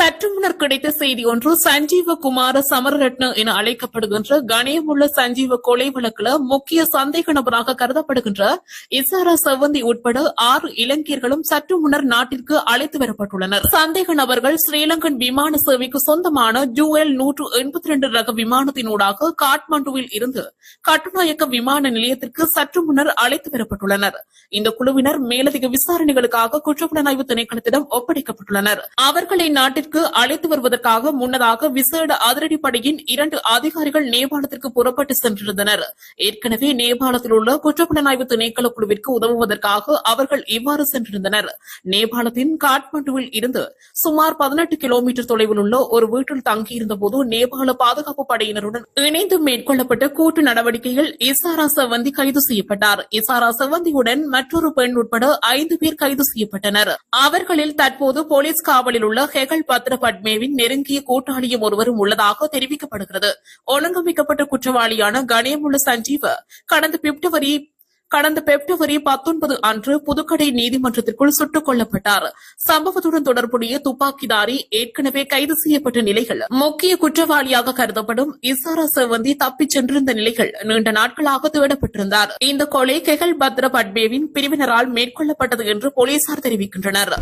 சற்று முன்னர் கிடைத்த செய்தி ஒன்று சஞ்சீவ குமார சமரரட்ன என அழைக்கப்படுகின்ற கணியமுள்ள சஞ்சீவ கொலை வழக்கில் முக்கிய சந்தேக நபராக கருதப்படுகின்ற இசாரா செவந்தி உட்பட ஆறு இலங்கையர்களும் சற்று முன்னர் நாட்டிற்கு அழைத்து வரப்பட்டுள்ளனர். சந்தேக நபர்கள் ஸ்ரீலங்கன் விமான சேவைக்கு சொந்தமான ஜூஎல் நூற்று எண்பத்தி ரெண்டு ரக விமானத்தினூடாக காட்மாண்டுவில் இருந்து கட்டுநாயக்க விமான நிலையத்திற்கு சற்று முன்னர் அழைத்து வரப்பட்டுள்ளனர். இந்த குழுவினர் மேலதிக விசாரணைகளுக்காக குற்றப்புலனாய்வு திணைக்களத்திடம் ஒப்படைக்கப்பட்டுள்ளனர். அவர்களை நாட்டிற்கு அழைத்து வருவதற்காக முன்னதாக விசேட அதிரடிப்படையின் இரண்டு அதிகாரிகள் நேபாளத்திற்கு புறப்பட்டு சென்றிருந்தனர். ஏற்கனவே நேபாளத்தில் உள்ள குற்றப்புலனாய்வு திணைக்கள குழுவிற்கு உதவுவதற்காக அவர்கள் இவ்வாறு சென்றிருந்தனர். நேபாளத்தின் காட்மாண்டுவில் இருந்து சுமார் பதினெட்டு கிலோமீட்டர் தொலைவில் உள்ள ஒரு வீட்டில் தங்கியிருந்தபோது நேபாள பாதுகாப்பு படையினருடன் இணைந்து மேற்கொள்ளப்பட்ட கூட்டு நடவடிக்கையில் இசாரா செவந்தி கைது செய்யப்பட்டார். இசாரா செவந்தியுடன் மற்றொரு பெண் உட்பட ஐந்து பேர் கைது செய்யப்பட்டனர். அவர்களில் தற்போது போலீஸ் காவலில் உள்ள ஹெகல் பத்ர நெருங்கிய கூட்டாளியும் ஒருவரும் உள்ளதாக தெரிவிக்கப்படுகிறது. ஒழுங்கமைக்கப்பட்ட குற்றவாளியான கணேமுள்ள சஞ்சீவ கடந்த பிப்ரவரி கடந்த பிப்ரவரி பத்தொன்பது அன்று புதுக்கடை நீதிமன்றத்திற்குள் சுட்டுக் கொல்லப்பட்டார். சம்பவத்துடன் தொடர்புடைய துப்பாக்கிதாரி ஏற்கனவே கைது செய்யப்பட்ட நிலைகள் முக்கிய குற்றவாளியாக கருதப்படும் இசாரா செவந்தி தப்பிச் சென்றிருந்த நிலைகள் நீண்ட நாட்களாக தேடப்பட்டிருந்தார். இந்த கொலை கெகல் பத்ர பட்மேவின் பிரிவினரால் மேற்கொள்ளப்பட்டது என்று போலீசார் தெரிவிக்கின்றனர்.